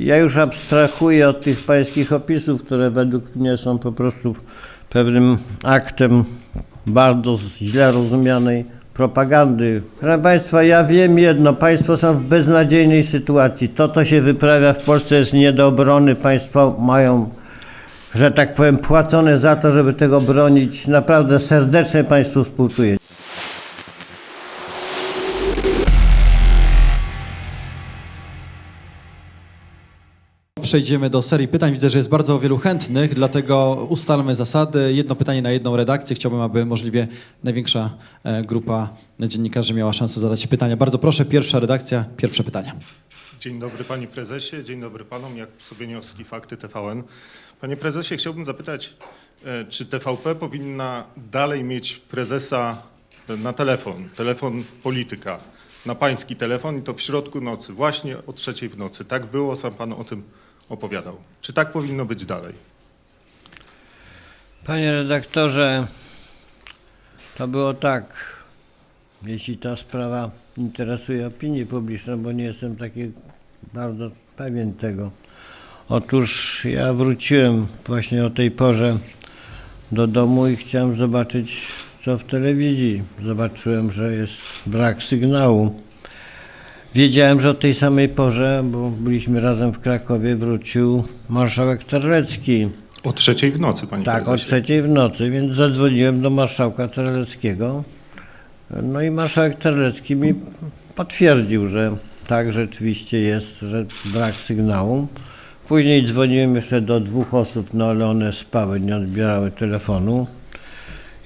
Ja już abstrahuję od tych pańskich opisów, które według mnie są po prostu pewnym aktem bardzo źle rozumianej propagandy. Proszę Państwa, ja wiem jedno, Państwo są w beznadziejnej sytuacji. To, co się wyprawia w Polsce jest nie do obrony. Państwo mają, że tak powiem, płacone za to, żeby tego bronić. Naprawdę serdecznie Państwu współczuję. Przejdziemy do serii pytań. Widzę, że jest bardzo wielu chętnych, dlatego ustalmy zasady. Jedno pytanie na jedną redakcję. Chciałbym, aby możliwie największa e, grupa dziennikarzy miała szansę zadać pytania. Bardzo proszę, pierwsza redakcja, pierwsze pytanie. Dzień dobry panie prezesie, dzień dobry panom, jak Sobieniowski, Fakty TVN. Panie prezesie, chciałbym zapytać, e, czy TVP powinna dalej mieć prezesa e, na telefon, telefon polityka, na pański telefon i to w środku nocy, właśnie o trzeciej w nocy. Tak było, sam pan o tym opowiadał. Czy tak powinno być dalej? Panie redaktorze, to było tak, jeśli ta sprawa interesuje opinię publiczną, bo nie jestem taki bardzo pewien tego. Otóż ja wróciłem właśnie o tej porze do domu i chciałem zobaczyć, co w telewizji. Zobaczyłem, że jest brak sygnału. Wiedziałem, że o tej samej porze, bo byliśmy razem w Krakowie, wrócił marszałek Terlecki. O trzeciej w nocy, panie Tak, o prezesie. trzeciej w nocy, więc zadzwoniłem do marszałka Terleckiego. No i marszałek Terlecki mi potwierdził, że tak rzeczywiście jest, że brak sygnału. Później dzwoniłem jeszcze do dwóch osób, no ale one spały, nie odbierały telefonu.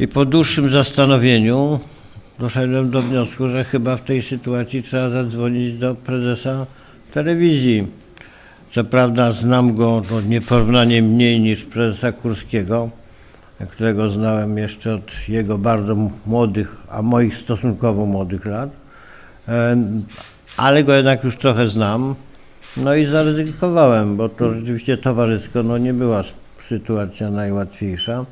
I po dłuższym zastanowieniu doszedłem do wniosku, że chyba w tej sytuacji trzeba zadzwonić do prezesa telewizji. Co prawda znam go to nieporównanie mniej niż prezesa Kurskiego, którego znałem jeszcze od jego bardzo młodych, a moich stosunkowo młodych lat, ale go jednak już trochę znam. No i zaryzykowałem, bo to rzeczywiście towarzysko no nie była sytuacja najłatwiejsza.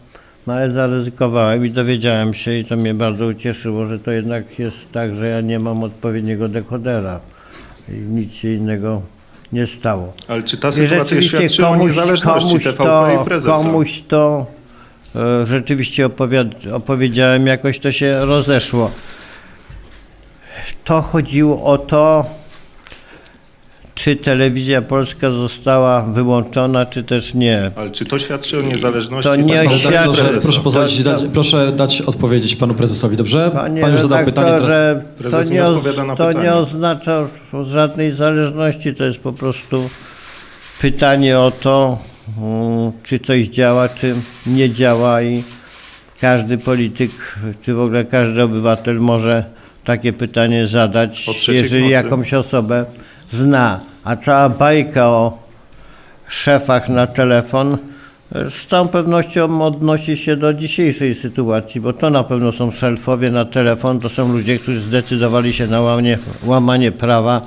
No ale zaryzykowałem i dowiedziałem się i to mnie bardzo ucieszyło, że to jednak jest tak, że ja nie mam odpowiedniego dekodera i nic się innego nie stało. Ale czy ta sytuacja rzeczywiście świadczy o niezależności komuś TVP to, i prezesa? Komuś to e, rzeczywiście opowiedziałem, jakoś to się rozeszło. To chodziło o to, czy telewizja polska została wyłączona, czy też nie. Ale czy to świadczy o niezależności To nie Redaktorze, prezesa? proszę pozwolić, To- to- dać, proszę dać odpowiedzieć panu prezesowi, dobrze? Panie Pan już zadał pytanie, teraz to, Prezes nie odpowiada na to pytanie. nie oznacza żadnej zależności, to jest po prostu pytanie o to, mm, czy coś działa, czy nie działa i każdy polityk, czy w ogóle każdy obywatel może takie pytanie zadać, jeżeli nocy. jakąś osobę zna. A cała bajka o szefach na telefon e, z całą pewnością odnosi się do dzisiejszej sytuacji, bo to na pewno są szelfowie na telefon, to są ludzie, którzy zdecydowali się na łamanie, łamanie prawa.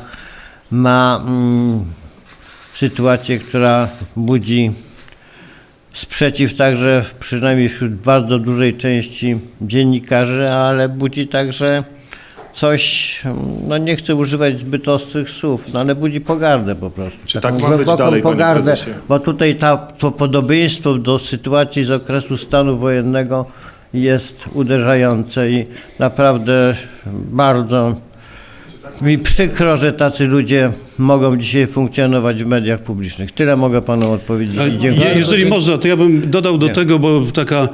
Na mm, sytuację, która budzi sprzeciw także przynajmniej wśród bardzo dużej części dziennikarzy, ale budzi także coś, no nie chcę używać zbyt ostrych słów, no ale budzi pogardę po prostu. Czy Taką tak ma być dalej, pogardę, bo tutaj ta, to podobieństwo do sytuacji z okresu stanu wojennego jest uderzające i naprawdę bardzo mi przykro, że tacy ludzie mogą dzisiaj funkcjonować w mediach publicznych. Tyle mogę panu odpowiedzieć dziękuję. je- Jeżeli można, to ja bym dodał do Nie. tego, bo taka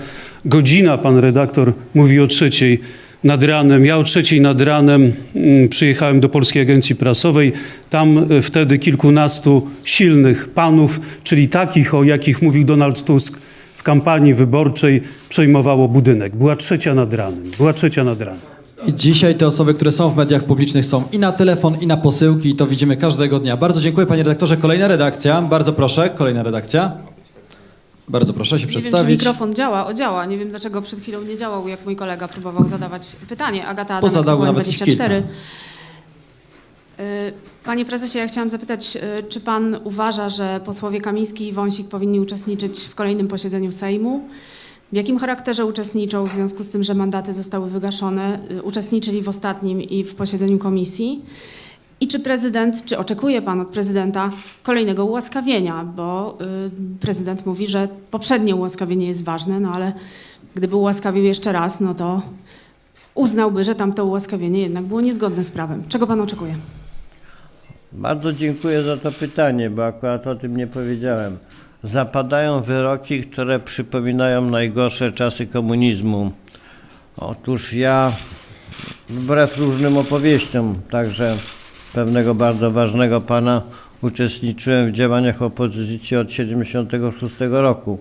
godzina, pan redaktor mówi o trzeciej nad ranem. Ja o trzeciej nad ranem mm, przyjechałem do Polskiej Agencji Prasowej. Tam e, wtedy kilkunastu silnych panów, czyli takich, o jakich mówił Donald Tusk w kampanii wyborczej, przejmowało budynek. Była trzecia nad ranem. Była trzecia nad ranem. I dzisiaj te osoby, które są w mediach publicznych są i na telefon, i na posyłki i to widzimy każdego dnia. Bardzo dziękuję panie redaktorze. Kolejna redakcja. Bardzo proszę, kolejna redakcja. Bardzo proszę się Nie wiem, czy przedstawić. mikrofon działa. O, działa. Nie wiem, dlaczego przed chwilą nie działał, jak mój kolega próbował zadawać pytanie. Agata zadał TVN nawet ich 24. kilka. Y, Panie prezesie, ja chciałam zapytać, y, czy pan uważa, że posłowie Kamiński i Wąsik powinni uczestniczyć w kolejnym posiedzeniu Sejmu? W jakim charakterze uczestniczą w związku z tym, że mandaty zostały wygaszone? Y, Uczestniczyli w ostatnim i w posiedzeniu komisji? I czy prezydent, czy oczekuje pan od prezydenta kolejnego ułaskawienia? Bo y, prezydent mówi, że poprzednie ułaskawienie jest ważne, no ale gdyby ułaskawił jeszcze raz, no to uznałby, że tamto ułaskawienie jednak było niezgodne z prawem. Czego pan oczekuje? Bardzo dziękuję za to pytanie, bo akurat o tym nie powiedziałem. Zapadają wyroki, które przypominają najgorsze czasy komunizmu. Otóż ja, wbrew różnym opowieściom, także pewnego bardzo ważnego pana, uczestniczyłem w działaniach opozycji od 76 roku,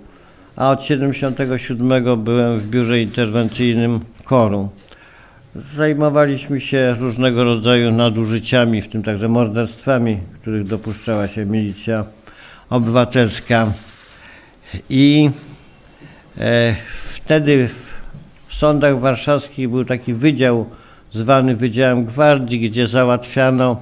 a od 77 byłem w biurze interwencyjnym KOR-u. Zajmowaliśmy się różnego rodzaju nadużyciami, w tym także morderstwami, których dopuszczała się milicja obywatelska. I e, wtedy w sądach warszawskich był taki wydział zwany Wydziałem Gwardii, gdzie załatwiano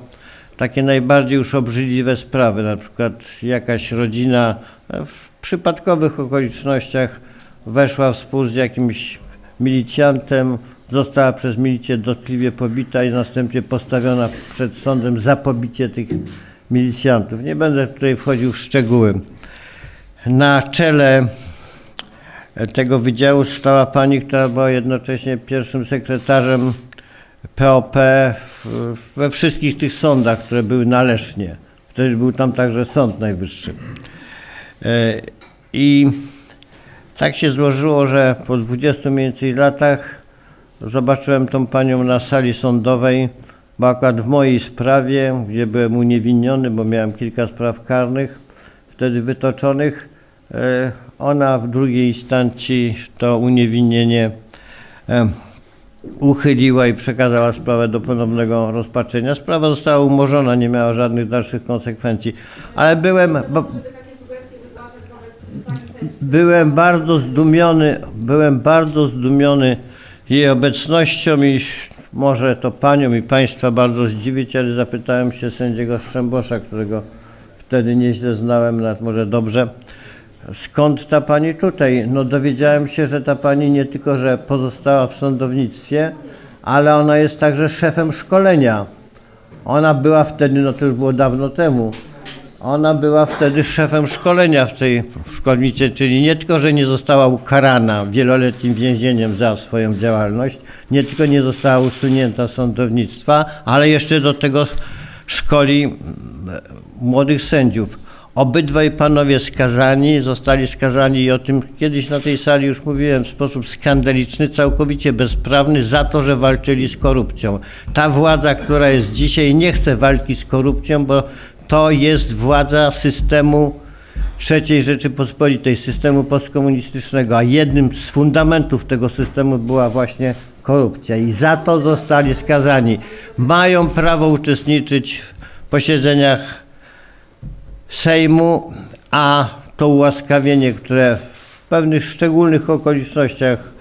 takie najbardziej już obrzydliwe sprawy, na przykład jakaś rodzina e, w przypadkowych okolicznościach weszła w spór z jakimś milicjantem, została przez milicję dotkliwie pobita i następnie postawiona przed sądem za pobicie tych milicjantów. Nie będę tutaj wchodził w szczegóły. Na czele tego wydziału stała pani, która była jednocześnie pierwszym sekretarzem POP we wszystkich tych sądach, które były na Lesznie. Wtedy był tam także Sąd Najwyższy. E, I tak się złożyło, że po 20 mniej więcej latach zobaczyłem tą panią na sali sądowej, bo akurat w mojej sprawie, gdzie byłem uniewinniony, bo miałem kilka spraw karnych wtedy wytoczonych, e, ona w drugiej instancji to uniewinnienie e, uchyliła i przekazała sprawę do ponownego rozpatrzenia. Sprawa została umorzona, nie miała żadnych dalszych konsekwencji. Ale byłem, bo, byłem bardzo zdumiony, byłem bardzo zdumiony jej obecnością i może to panią i państwa bardzo zdziwić, ale zapytałem się sędziego Strzembosza, którego wtedy nieźle znałem, nawet może dobrze, skąd ta pani tutaj? No dowiedziałem się, że ta pani nie tylko, że pozostała w sądownictwie, ale ona jest także szefem szkolenia. Ona była wtedy, no to już było dawno temu, ona była wtedy szefem szkolenia w tej szkolnicy, czyli nie tylko, że nie została ukarana wieloletnim więzieniem za swoją działalność, nie tylko nie została usunięta z sądownictwa, ale jeszcze do tego szkoli mm, młodych sędziów. Obydwaj panowie skazani, zostali skazani i o tym kiedyś na tej sali już mówiłem w sposób skandaliczny, całkowicie bezprawny za to, że walczyli z korupcją. Ta władza, która jest dzisiaj, nie chce walki z korupcją, bo to jest władza systemu III Rzeczypospolitej, systemu postkomunistycznego, a jednym z fundamentów tego systemu była właśnie korupcja i za to zostali skazani. Mają prawo uczestniczyć w posiedzeniach Sejmu, a to ułaskawienie, które w pewnych szczególnych okolicznościach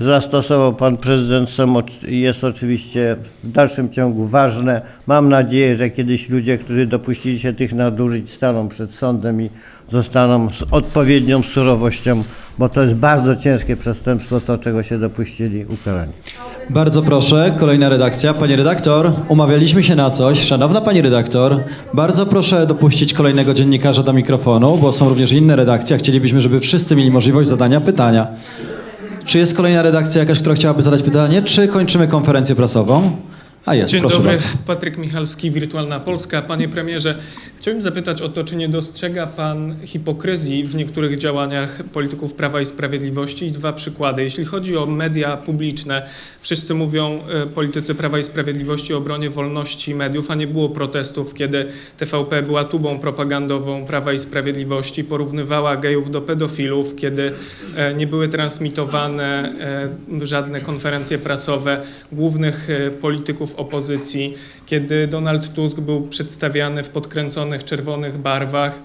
zastosował pan prezydent, są, jest oczywiście w dalszym ciągu ważne. Mam nadzieję, że kiedyś ludzie, którzy dopuścili się tych nadużyć, staną przed sądem i zostaną z odpowiednią surowością, bo to jest bardzo ciężkie przestępstwo, to czego się dopuścili, ukarani. Bardzo proszę, kolejna redakcja. Pani redaktor, umawialiśmy się na coś. Szanowna pani redaktor, bardzo proszę dopuścić kolejnego dziennikarza do mikrofonu, bo są również inne redakcje, chcielibyśmy, żeby wszyscy mieli możliwość zadania pytania. Czy jest kolejna redakcja jakaś, która chciałaby zadać pytanie, czy kończymy konferencję prasową? A jest, Dzień proszę dobry, bardzo. Patryk Michalski, Wirtualna Polska. Panie premierze, chciałbym zapytać o to, czy nie dostrzega pan hipokryzji w niektórych działaniach polityków Prawa i Sprawiedliwości? I dwa przykłady. Jeśli chodzi o media publiczne, wszyscy mówią e, politycy Prawa i Sprawiedliwości o obronie wolności mediów, a nie było protestów, kiedy TVP była tubą propagandową Prawa i Sprawiedliwości, porównywała gejów do pedofilów, kiedy e, nie były transmitowane e, żadne konferencje prasowe głównych polityków opozycji, kiedy Donald Tusk był przedstawiany w podkręconych czerwonych barwach.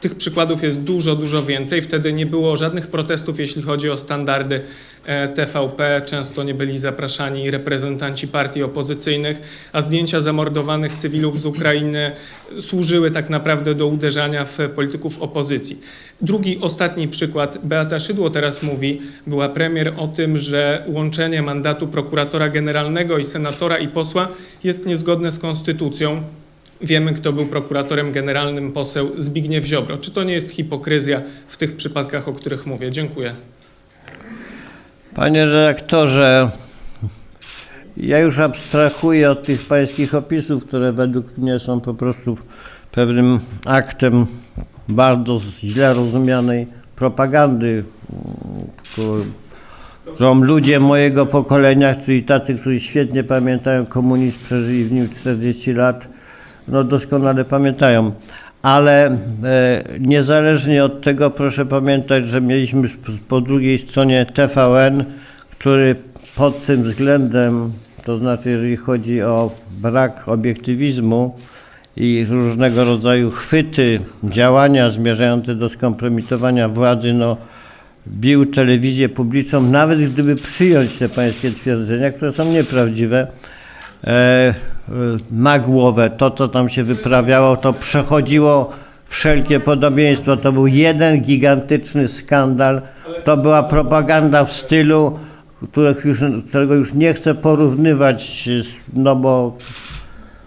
Tych przykładów jest dużo, dużo więcej. Wtedy nie było żadnych protestów, jeśli chodzi o standardy e, TVP. Często nie byli zapraszani reprezentanci partii opozycyjnych, a zdjęcia zamordowanych cywilów z Ukrainy służyły tak naprawdę do uderzania w polityków opozycji. Drugi, ostatni przykład. Beata Szydło teraz mówi, była premier o tym, że łączenie mandatu prokuratora generalnego i senatora i posła jest niezgodne z konstytucją. Wiemy, kto był prokuratorem generalnym, poseł Zbigniew Ziobro. Czy to nie jest hipokryzja w tych przypadkach, o których mówię? Dziękuję. Panie redaktorze, ja już abstrahuję od tych pańskich opisów, które według mnie są po prostu pewnym aktem bardzo źle rozumianej propagandy, którą ludzie mojego pokolenia, czyli tacy, którzy świetnie pamiętają komunizm, przeżyli w nim 40 lat, no doskonale pamiętają. Ale e, niezależnie od tego proszę pamiętać, że mieliśmy po drugiej stronie TVN, który pod tym względem, to znaczy jeżeli chodzi o brak obiektywizmu i różnego rodzaju chwyty, działania zmierzające do skompromitowania władzy, no bił telewizję publiczną, nawet gdyby przyjąć te pańskie twierdzenia, które są nieprawdziwe, na głowę. To, co tam się wyprawiało, to przechodziło wszelkie podobieństwo. To był jeden gigantyczny skandal. To była propaganda w stylu, których już, którego już nie chcę porównywać, no bo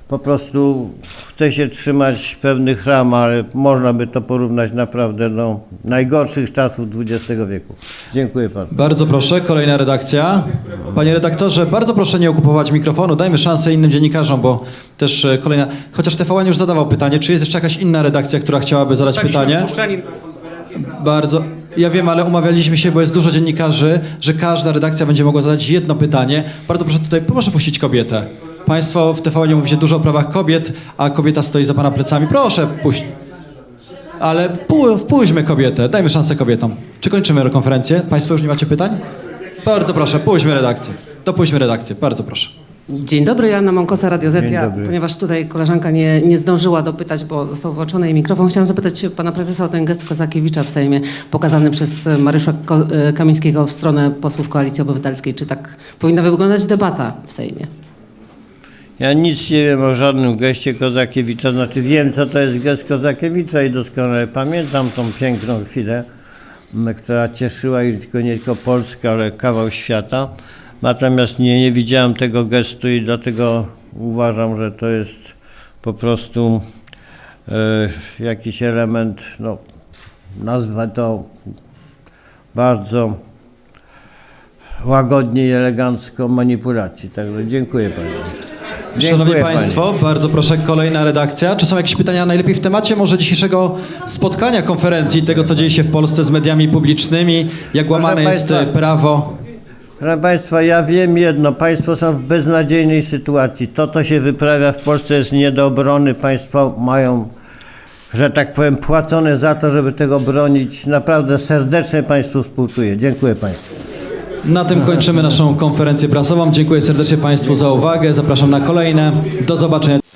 po prostu chce się trzymać pewnych ram, ale można by to porównać naprawdę do najgorszych czasów XX wieku. Dziękuję panu. Bardzo proszę, kolejna redakcja. Panie redaktorze, bardzo proszę nie okupować mikrofonu, dajmy szansę innym dziennikarzom, bo też e, kolejna... Chociaż TVN już zadawał pytanie, czy jest jeszcze jakaś inna redakcja, która chciałaby zadać pytanie? Bardzo. Ja wiem, ale umawialiśmy się, bo jest dużo dziennikarzy, że każda redakcja będzie mogła zadać jedno pytanie. Bardzo proszę tutaj, proszę puścić kobietę. Państwo w TVN mówi się dużo o prawach kobiet, a kobieta stoi za pana plecami. Proszę, puść. Ale pu- wpuśćmy kobietę, dajmy szansę kobietom. Czy kończymy konferencję? Państwo już nie macie pytań? Bardzo proszę, puśćmy redakcję. Dopuśćmy redakcję, bardzo proszę. Dzień dobry, Joanna Mąkosa, Radio Z. Dzień Ja, dobry. ponieważ tutaj koleżanka nie, nie zdążyła dopytać, bo został włączony jej mikrofon, chciałam zapytać pana prezesa o ten gest Kozakiewicza w Sejmie, pokazany przez e, Mariusza Ko- e, Kamińskiego w stronę posłów Koalicji Obywatelskiej. Czy tak powinna wyglądać debata w Sejmie? Ja nic nie wiem o żadnym geście Kozakiewicza, znaczy wiem, co to jest gest Kozakiewicza i doskonale pamiętam tą piękną chwilę, która cieszyła i tylko nie tylko Polskę, ale kawał świata. Natomiast nie, nie widziałem tego gestu i dlatego uważam, że to jest po prostu e, jakiś element, no nazwę to bardzo łagodnie i elegancko manipulacji. Także dziękuję panu. Szanowni Dziękuję Państwo, bardzo proszę, kolejna redakcja. Czy są jakieś pytania najlepiej w temacie może dzisiejszego spotkania konferencji, tego co dzieje się w Polsce z mediami publicznymi, jak łamane jest Państwa, e, prawo? Proszę Państwa, ja wiem jedno, Państwo są w beznadziejnej sytuacji. To, co się wyprawia w Polsce jest nie do obrony. Państwo mają, że tak powiem, płacone za to, żeby tego bronić. Naprawdę serdecznie Państwu współczuję. Dziękuję Państwu. Na tym kończymy naszą konferencję prasową. Dziękuję serdecznie Państwu za uwagę. Zapraszam na kolejne. Do zobaczenia.